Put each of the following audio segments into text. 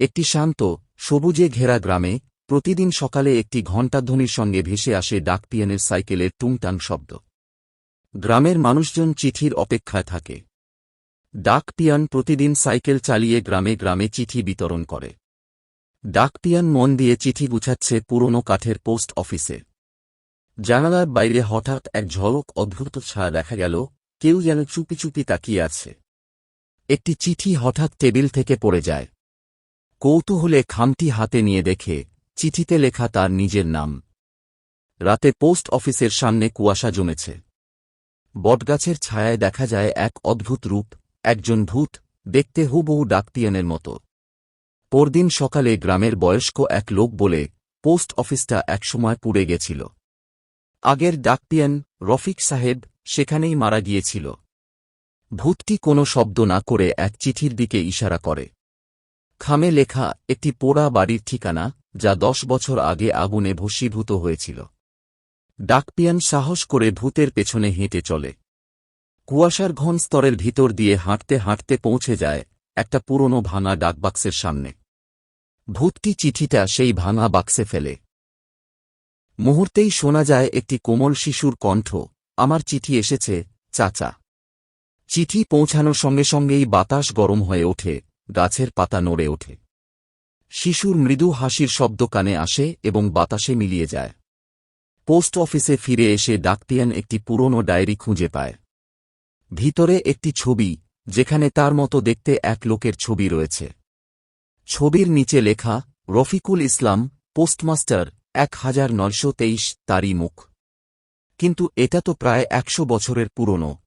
একটি শান্ত, সবুজে ঘেরা গ্রামে প্রতিদিন সকালে একটি ঘণ্টাধ্বনির সঙ্গে ভেসে আসে ডাকপিয়ানের সাইকেলের টুংটাং শব্দ। গ্রামের মানুষজন চিঠির অপেক্ষায় থাকে। ডাকপিয়ান প্রতিদিন সাইকেল চালিয়ে গ্রামে গ্রামে চিঠি বিতরণ করে। ডাকপিয়ান মন দিয়ে চিঠি গুছাচ্ছে পুরনো কাঠের পোস্ট অফিসে। জানালার বাইরে হঠাৎ এক ঝলক অদ্ভুত ছায়া দেখা গেল, কেউ যেন চুপি চুপি তাকিয়ে আছে। একটি চিঠি হঠাৎ টেবিল থেকে পড়ে যায়। কৌতূহলে খামটি হাতে নিয়ে দেখে, চিঠিতে লেখা তার নিজের নাম। রাতে পোস্ট অফিসের সামনে কুয়াশা জমেছে। বটগাছের ছায়ায় দেখা যায় এক অদ্ভুত রূপ, একজন ভূত, দেখতে হুবহু ডাকপিয়ানের মতো। পরদিন সকালে গ্রামের বয়স্ক এক লোক বলে, পোস্ট অফিসটা একসময় পুড়ে গেছিল। আগের ডাকপিয়ান রফিক সাহেব, সেখানেই মারা গিয়েছিল। ভূতটি কোনো শব্দ না করে এক চিঠির দিকে ইশারা করে। খামে লেখা একটি পোড়া বাড়ির ঠিকানা, যা দশ বছর আগে আগুনে ভস্মীভূত হয়েছিল। ডাকপিয়ান সাহস করে ভূতের পেছনে হেঁটে চলে। কুয়াশার ঘন স্তরের ভিতর দিয়ে হাঁটতে হাঁটতে পৌঁছে যায় একটা পুরনো ভাঙা ডাকবাক্সের সামনে। ভূতটি চিঠিটা সেই ভাঙা বাক্সে ফেলে। মুহূর্তেই শোনা যায় একটি কোমল শিশুর কণ্ঠ, আমার চিঠি এসেছে, চাচা। চিঠি পৌঁছানোর সঙ্গে সঙ্গেই বাতাস গরম হয়ে ওঠে। গাছের পাতা নড়ে ওঠে। শিশুর মৃদু হাসির শব্দ কানে আসে এবং বাতাসে মিলিয়ে যায়। পোস্ট অফিসে ফিরে এসে ডাকপিয়ান একটি পুরনো ডায়েরি খুঁজে পায়। ভিতরে একটি ছবি, যেখানে তার মতো দেখতে এক লোকের ছবি রয়েছে। ছবির নিচে লেখা, রফিকুল ইসলাম, পোস্টমাস্টার, এক হাজার নয়শো তেইশ, তারই মুখ। কিন্তু এটা তো প্রায় একশো বছরের পুরনো।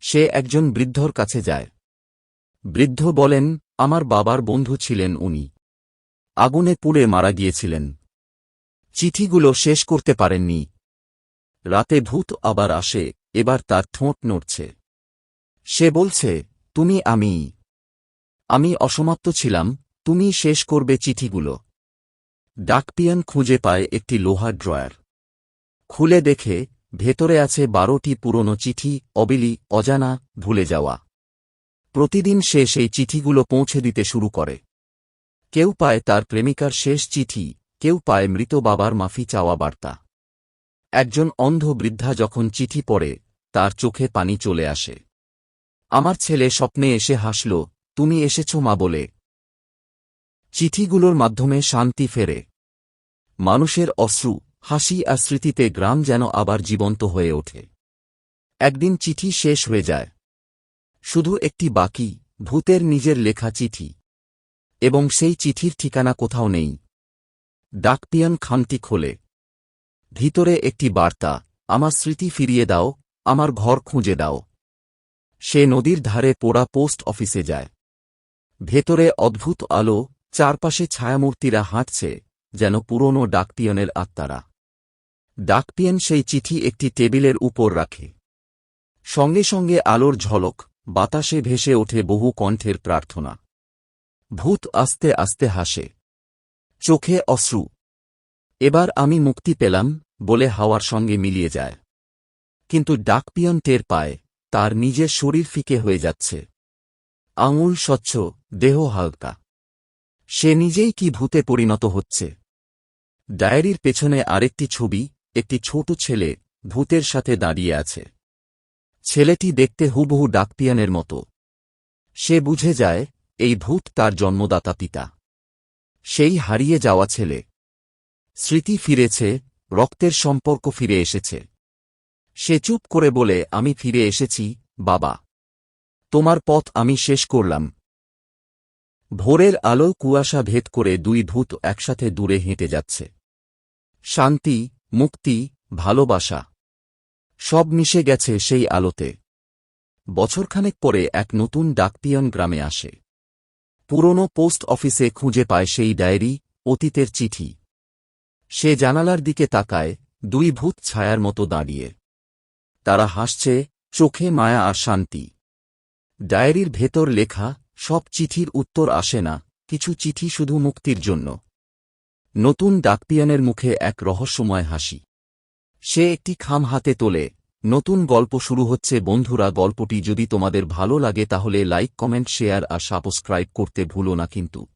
সে একজন বৃদ্ধর কাছে যায়। বৃদ্ধ বলেন, আমার বাবার বন্ধু ছিলেন উনি। আগুনে পুড়ে মারা গিয়েছিলেন। চিঠিগুলো শেষ করতে পারেননি। রাতে ভূত আবার আসে, এবার তার ঠোঁট নড়ছে। সে বলছে, তুমি আমি। আমি অসমাপ্ত ছিলাম, তুমি শেষ করবে চিঠিগুলো। ডাকপিয়ান খুঁজে পায় একটি লোহার ড্রয়ার। খুলে দেখে, ভেতরে আছে বারোটি পুরনো চিঠি, অবিলি, অজানা, ভুলে যাওয়া। প্রতিদিন সে সেই চিঠিগুলো পৌঁছে দিতে শুরু করে। কেউ পায় তার প্রেমিকার শেষ চিঠি, কেউ পায় মৃত বাবার মাফি চাওয়া বার্তা। একজন অন্ধ বৃদ্ধা যখন চিঠি পড়ে, তার চোখে পানি চলে আসে। আমার ছেলে স্বপ্নে এসে হাসল, তুমি এসেছ মা বলে। চিঠিগুলোর মাধ্যমে শান্তি ফেরে। মানুষের অশ্রু, হাসি আর স্মৃতিতে গ্রাম যেন আবার জীবন্ত হয়ে ওঠে। একদিন চিঠি শেষ হয়ে যায়। শুধু একটি বাকি, ভূতের নিজের লেখা চিঠি। এবং সেই চিঠির ঠিকানা কোথাও নেই। ডাকপিয়ান খানটি খোলে। ভিতরে একটি বার্তা, আমার স্মৃতি ফিরিয়ে দাও, আমার ঘর খুঁজে দাও। সে নদীর ধারে পোড়া পোস্ট অফিসে যায়। ভেতরে অদ্ভুত আলো, চারপাশে ছায়ামূর্তিরা হাঁটছে, যেন পুরনো ডাকপিয়নের আত্মারা। ডাকপিয়ন সেই চিঠি একটি টেবিলের উপর রাখে। সঙ্গে সঙ্গে আলোর ঝলক বাতাসে ভেসে ওঠে বহু কণ্ঠের প্রার্থনা। ভূত আস্তে আস্তে হাসে। চোখে অশ্রু। এবার আমি মুক্তি পেলাম বলে হাওয়ার সঙ্গে মিলিয়ে যায়। কিন্তু ডাকপিয়ন টের পায়, তার নিজের শরীর ফিকে হয়ে যাচ্ছে। আঙুল স্বচ্ছ, দেহ হালকা। সে নিজেই কি ভূতে পরিণত হচ্ছে? ডায়েরির পেছনে আরেকটি ছবি, একটি ছোট ছেলে ভূতের সাথে দাঁড়িয়ে আছে। ছেলেটি দেখতে হুবহু ডাকপিয়ানের মতো। সে বুঝে যায়, এই ভূত তার জন্মদাতা পিতা। সেই হারিয়ে যাওয়া ছেলে। স্মৃতি ফিরেছে, রক্তের সম্পর্ক ফিরে এসেছে। সে চুপ করে বলে, আমি ফিরে এসেছি, বাবা। তোমার পথ আমি শেষ করলাম। ভোরের আলো কুয়াশা ভেদ করে দুই ভূত একসাথে দূরে হেঁটে যাচ্ছে। শান্তি, মুক্তি, ভালোবাসা। সব মিশে গেছে সেই আলোতে। বছরখানেক পরে এক নতুন ডাকপিয়ন গ্রামে আসে। পুরনো পোস্ট অফিসে খুঁজে পায় সেই ডায়েরি, অতীতের চিঠি। সে জানালার দিকে তাকায়, দুই ভূত ছায়ার মতো দাঁড়িয়ে। তারা হাসছে, চোখে মায়া আর শান্তি। ডায়েরির ভেতর লেখা, সব চিঠির উত্তর আসে না, কিছু চিঠি শুধু মুক্তির জন্য। নতুন ডাকপিয়ানের মুখে এক রহস্যময় হাসি। সে একটি খাম হাতে তোলে। নতুন গল্প শুরু হচ্ছে। বন্ধুরা, গল্পটি যদি তোমাদের ভালো লাগে তাহলে লাইক, কমেন্ট, শেয়ার আর সাবস্ক্রাইব করতে ভুলো না কিন্তু।